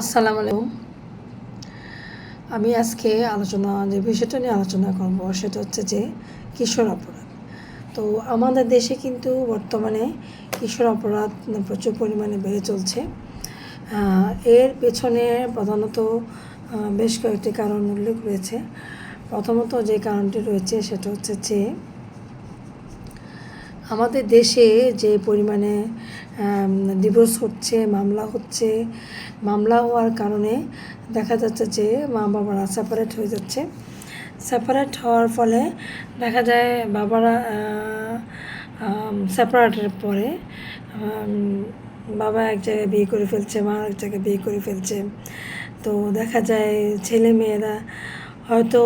আসসালামু আলাইকুম। আমি আজকে আলোচনা, যে বিষয়টা নিয়ে আলোচনা করব সেটা হচ্ছে যে কিশোর অপরাধ। তো আমাদের দেশে কিন্তু বর্তমানে কিশোর অপরাধ প্রচুর পরিমাণে বেড়ে চলছে। এর পেছনে প্রধানত বেশ কয়েকটি কারণ উল্লেখ রয়েছে। প্রথমত যে কারণটি রয়েছে সেটা হচ্ছে যে আমাদের দেশে যে পরিমাণে ডিভোর্স হচ্ছে, মামলা হচ্ছে, মামলা হওয়ার কারণে দেখা যাচ্ছে যে মা বাবারা সেপারেট হয়ে যাচ্ছে। সেপারেট হওয়ার ফলে দেখা যায় বাবারা সেপারেটের পরে বাবা এক জায়গায় বিয়ে করে ফেলছে, মা এক জায়গায় বিয়ে করে ফেলছে। তো দেখা যায় ছেলে মেয়েরা হয়তো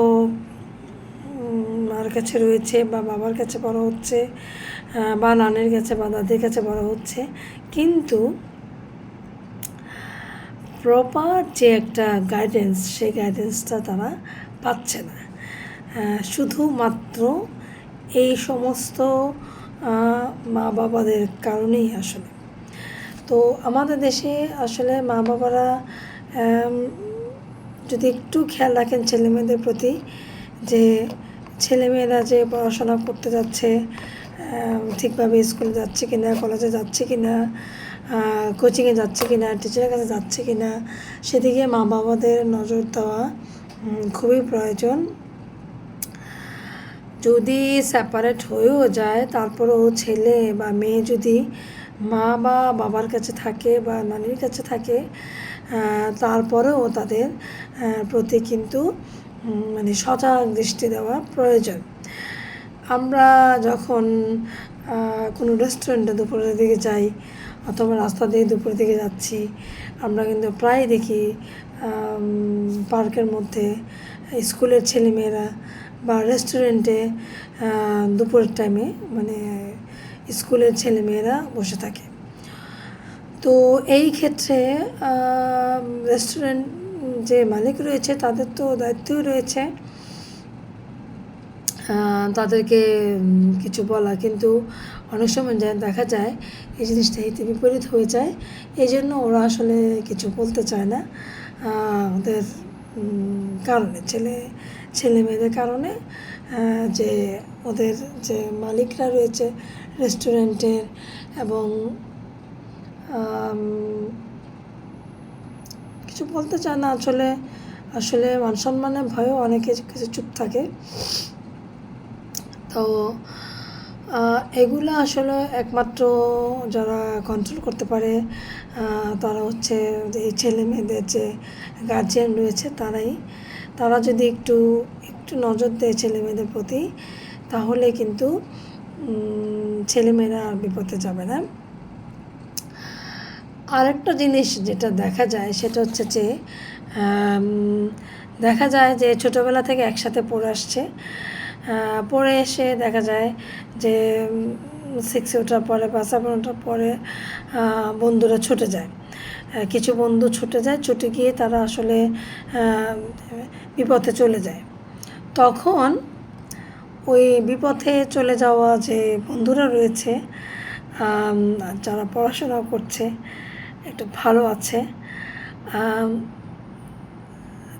মার কাছে রয়েছে বা বাবার কাছে বড় হচ্ছে বা নানের কাছে বা দাদির কাছে বড় হচ্ছে। কিন্তু প্রপার যে একটা গাইডেন্স সেই গাইডেন্সটা তারা পাচ্ছে না। শুধুমাত্র এই সমস্ত মা বাবাদের কারণেই আসলে। তো আমাদের দেশে আসলে মা বাবারা যদি একটু খেয়াল রাখেন ছেলেমেয়েদের প্রতি যে ছেলেমেয়েরা যে পড়াশোনা করতে যাচ্ছে ঠিকভাবে স্কুলে যাচ্ছে কি না কলেজে যাচ্ছে কি না কোচিংয়ে যাচ্ছে কি না টিচারের কাছে যাচ্ছে কি না সেদিকে মা বাবাদের নজর দেওয়া খুবই প্রয়োজন। যদি সেপারেট হয়েও যায়, তারপরেও ছেলে বা মেয়ে যদি মা বা বাবার কাছে থাকে বা নানির কাছে থাকে তারপরেও তাদের প্রতি কিন্তু মানে সজাগ দৃষ্টি দেওয়া প্রয়োজন। আমরা যখন কোনো রেস্টুরেন্টে দুপুরের দিকে যাই অথবা রাস্তা দিয়ে দুপুরের দিকে যাচ্ছি, আমরা কিন্তু প্রায় দেখি পার্কের মধ্যে স্কুলের ছেলেমেয়েরা বা রেস্টুরেন্টে দুপুরের টাইমে মানে স্কুলের ছেলেমেয়েরা বসে থাকে। তো এই ক্ষেত্রে রেস্টুরেন্ট যে মালিক রয়েছে, তাদের তো দায়িত্বই রয়েছে। তাদেরকে কিছু বলা। কিন্তু অনেক সময় যা দেখা যায়, এই জিনিসটা হিতে বিপরীত হয়ে যায়। এই জন্য ওরা আসলে কিছু বলতে চায় না। ওদের কারণে, ছেলে ছেলে মেয়েদের কারণে যে ওদের যে মালিকরা রয়েছে রেস্টুরেন্টের এবং কিছু বলতে চায় না, আসলে আসলে মান সম্মানের ভয়েও অনেকে কিছু চুপ থাকে। তো এগুলো আসলে একমাত্র যারা কন্ট্রোল করতে পারে তারা হচ্ছে এই ছেলে মেয়েদের যে গার্জিয়ান রয়েছে তারাই। তারা যদি একটু একটু নজর দেয় ছেলে মেয়েদের প্রতি, তাহলে কিন্তু ছেলেমেয়েরা বিপদে যাবে না। আরেকটা জিনিস যেটা দেখা যায় সেটা হচ্ছে যে দেখা যায় যে ছোটোবেলা থেকে একসাথে পড়ে আসছে। পড়ে এসে দেখা যায় যে সিক্সে ওঠার পরে বা সেভেন ওঠার পরে বন্ধুরা ছুটে যায়। কিছু বন্ধু ছুটে যায়, ছুটে গিয়ে তারা আসলে বিপথে চলে যায়। তখন ওই বিপথে চলে যাওয়া যে বন্ধুরা রয়েছে যারা পড়াশোনা করছে একটু ভালো আছে।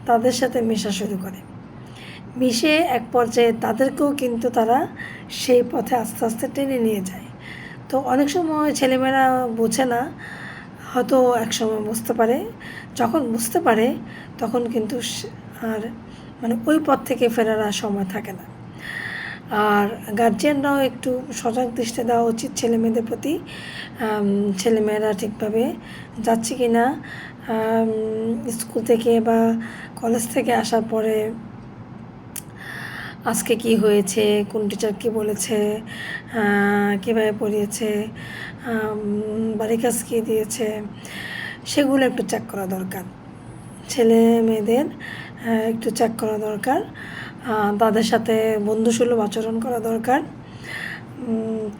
তাদের সাথে মেশা শুরু করে। মিশে এক পর্যায়ে তাদেরকেও কিন্তু তারা সেই পথে আস্তে আস্তে টেনে নিয়ে যায়। তো অনেক সময় ছেলেমেয়েরা বোঝে না, হয়তো এক সময় বুঝতে পারে। যখন বুঝতে পারে, তখন কিন্তু আর মানে ওই পথ থেকে ফেরার আর সময় থাকে না। আর গার্জিয়ানরাও একটু সজাগ দৃষ্টি দেওয়া উচিত ছেলে মেয়েদের প্রতি ছেলেমেয়েরা ঠিকভাবে যাচ্ছে কি না স্কুল থেকে বা কলেজ থেকে আসার পরে আজকে কি হয়েছে, কোন টিচার কি বলেছে কীভাবে পড়িয়েছে বাড়ি কাজ কী দিয়েছে, সেগুলো একটু চেক করা দরকার। ছেলে মেয়েদের একটু চেক করা দরকার। তাদের সাথে বন্ধুসুলভ আচরণ করা দরকার।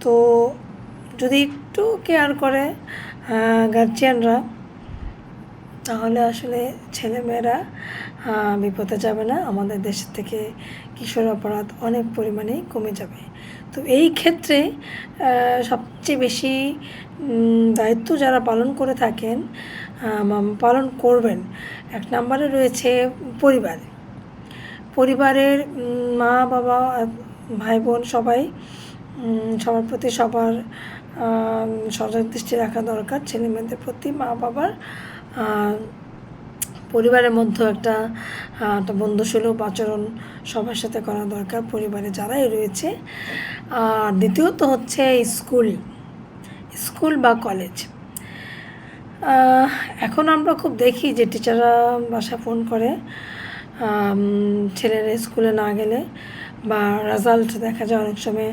তো যদি একটু কেয়ার করে গার্জিয়ানরা তাহলে আসলে ছেলেমেয়েরা বিপদে যাবে না। আমাদের দেশ থেকে কিশোর অপরাধ অনেক পরিমাণেই কমে যাবে। তো এই ক্ষেত্রে সবচেয়ে বেশি দায়িত্ব যারা পালন করে থাকেন পালন করবেন। এক নম্বরে রয়েছে পরিবার। পরিবারের মা, বাবা, ভাই, বোন সবাই সবার প্রতি সবার সজাগ দৃষ্টি রাখা দরকার। ছেলে মেয়েদের প্রতি মা, বাবার পরিবারের মধ্যে একটা একটা বন্ধুসুলভ আচরণ সবার সাথে করা দরকার। পরিবারে যারাই রয়েছে। আর দ্বিতীয়ত হচ্ছে স্কুল। স্কুল বা কলেজ। এখন আমরা খুব দেখি যে টিচাররা বাসায় ফোন করে। ছেলেরা স্কুলে না গেলে বা রেজাল্ট দেখা যায় অনেক সময়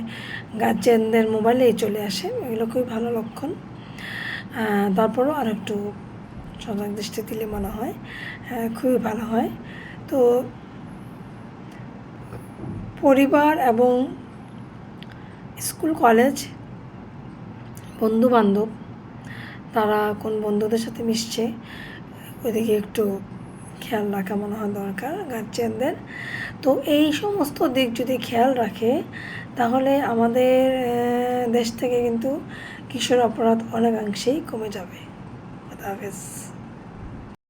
গার্জেনদের মোবাইলেই চলে আসে। এগুলো খুবই ভালো লক্ষণ। তারপরও আর একটু সজাগ দৃষ্টি দিলে মনে হয় আহ, খুবই ভালো হয়। তো পরিবার এবং স্কুল কলেজ বন্ধু বান্ধব তারা কোন বন্ধুদের সাথে মিশছে, ওইদিকে একটু খেয়াল রাখা মনে হয় দরকার গার্জিয়ানদের। তো এই সমস্ত দিক যদি খেয়াল রাখে, তাহলে আমাদের দেশ থেকে কিন্তু কিশোর অপরাধ অনেকাংশেই কমে যাবে। হাফেজ।